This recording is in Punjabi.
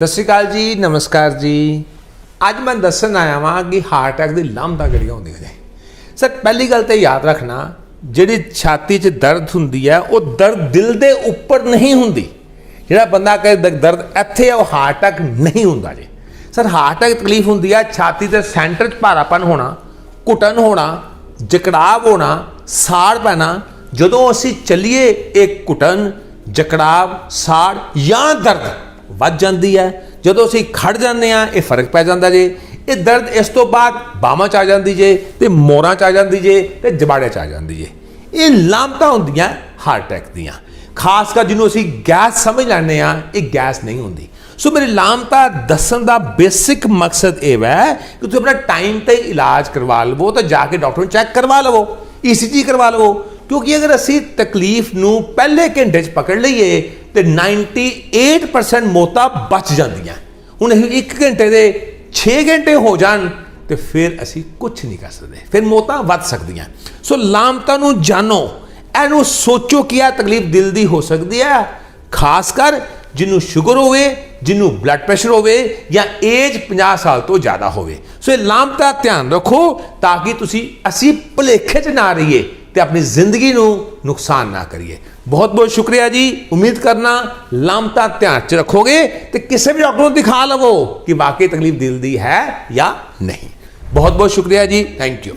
ਸਤਿ ਸ਼੍ਰੀ ਅਕਾਲ ਜੀ, ਨਮਸਕਾਰ ਜੀ। ਅੱਜ ਮੈਂ ਦੱਸਣ ਆਇਆ ਵਾਂ ਕਿ ਹਾਰਟ ਅਟੈਕ ਦੀ ਲਾਂਭਤਾ ਕਿਹੜੀਆਂ ਹੁੰਦੀਆਂ ਨੇ। ਸਰ, ਪਹਿਲੀ ਗੱਲ ਤੇ ਯਾਦ ਰੱਖਣਾ, ਜਿਹੜੀ ਛਾਤੀ 'ਚ ਦਰਦ ਹੁੰਦੀ ਹੈ, ਉਹ ਦਰਦ ਦਿਲ ਦੇ ਉੱਪਰ ਨਹੀਂ ਹੁੰਦੀ। ਜਿਹੜਾ ਬੰਦਾ ਕਹੇ ਦਰਦ ਇੱਥੇ ਹੈ ਉਹ ਹਾਰਟ ਅਟੈਕ ਨਹੀਂ ਹੁੰਦਾ ਜੀ। ਸਰ ਹਾਰਟ ਅਟੈਕ ਤਕਲੀਫ ਹੁੰਦੀ ਹੈ, ਛਾਤੀ ਦੇ ਸੈਂਟਰ 'ਚ ਭਾਰਾਪਨ ਹੋਣਾ, ਘੁਟਨ ਹੋਣਾ, ਜਕੜਾਵ ਹੋਣਾ, ਸਾੜ ਪੈਣਾ। ਜਦੋਂ ਅਸੀਂ ਚੱਲੀਏ ਇੱਕ ਘੁਟਨ, ਜਕੜਾਵ, ਸਾੜ ਜਾਂ ਦਰਦ ਵੱਧ ਜਾਂਦੀ ਹੈ। ਜਦੋਂ ਅਸੀਂ ਖੜ ਜਾਂਦੇ ਆ ਇਹ ਫ਼ਰਕ ਪੈ ਜਾਂਦਾ ਜੇ। ਇਹ ਦਰਦ ਇਸ ਤੋਂ ਬਾਅਦ ਬਾਹਾਂ ਚ ਆ ਜਾਂਦੀ ਜੇ ਤੇ ਮੋਰਾਂ ਚ ਆ ਜਾਂਦੀ ਜੇ ਤੇ ਜਬਾੜੇ ਚ ਆ ਜਾਂਦੀ ਜੇ। ਇਹ ਲਾਮਤਾ ਹੁੰਦੀਆਂ ਹਾਰਟ ਅਟੈਕ ਦੀਆਂ। ਖਾਸ ਕਰ ਜਿਹਨੂੰ ਅਸੀਂ ਗੈਸ ਸਮਝ ਲੈਂਦੇ ਆ ਇਹ ਗੈਸ ਨਹੀਂ ਹੁੰਦੀ। ਸੋ ਮੇਰੀ ਲਾਮਤਾ ਦੱਸਣ ਦਾ ਬੇਸਿਕ ਮਕਸਦ ਇਹ ਹੈ ਕਿ ਤੁਸੀਂ ਆਪਣਾ ਟਾਈਮ ਤੇ ਇਲਾਜ ਕਰਵਾ ਲਵੋ ਤਾਂ ਜਾ ਕੇ ਡਾਕਟਰ ਨੂੰ ਚੈੱਕ ਕਰਵਾ ਲਵੋ ਈਸੀਜੀ ਕਰਵਾ ਲਵੋ। ਕਿਉਂਕਿ ਅਗਰ ਅਸੀਂ ਤਕਲੀਫ ਨੂੰ ਪਹਿਲੇ ਘੰਟੇ 'ਚ ਪਕੜ ਲਈਏ ਤੇ 98% ਮੌਤਾਂ ਬਚ ਜਾਂਦੀਆਂ। ਹੁਣ ਇਹ 1 ਘੰਟੇ ਦੇ 6 ਘੰਟੇ ਹੋ ਜਾਣ ਤੇ ਫਿਰ ਅਸੀਂ ਕੁਝ ਨਹੀਂ ਕਰ ਸਕਦੇ। ਫਿਰ ਮੌਤਾਂ ਵੱਧ ਸਕਦੀਆਂ। ਸੋ ਲਾਮਤਾ ਨੂੰ ਜਾਣੋ, ਇਹਨੂੰ ਸੋਚੋ ਕਿ ਆ ਤਕਲੀਫ ਦਿਲ ਦੀ ਹੋ ਸਕਦੀ ਹੈ। ਖਾਸ ਕਰ ਜਿਹਨੂੰ ਸ਼ੂਗਰ ਹੋਵੇ, ਜਿਹਨੂੰ ਬਲੱਡ ਪ੍ਰੈਸ਼ਰ ਹੋਵੇ ਜਾਂ ਏਜ 50 ਸਾਲ ਤੋਂ ਜ਼ਿਆਦਾ ਹੋਵੇ। ਸੋ ਇਹ ਲਾਮਤਾ ਧਿਆਨ ਰੱਖੋ ਤਾਂ ਕਿ ਤੁਸੀਂ ਅਸੀਂ ਭੁਲੇਖੇ 'ਚ ਨਾ ਰਹੀਏ। ਤੇ ਆਪਣੀ ਜ਼ਿੰਦਗੀ ਨੂੰ ਨੁਕਸਾਨ ਨਾ ਕਰੀਏ। ਬਹੁਤ ਬਹੁਤ ਸ਼ੁਕਰੀਆ ਜੀ। ਉਮੀਦ ਕਰਨਾ ਲਾਮਤਾ ਧਿਆਨ 'ਚ ਰੱਖੋਗੇ ਤੇ ਕਿਸੇ ਵੀ ਡਾਕਟਰ ਨੂੰ ਦਿਖਾ ਲਵੋ ਕਿ ਵਾਕਈ ਤਕਲੀਫ ਦਿਲ ਦੀ ਹੈ ਜਾਂ ਨਹੀਂ। ਬਹੁਤ ਬਹੁਤ ਸ਼ੁਕਰੀਆ ਜੀ। Thank you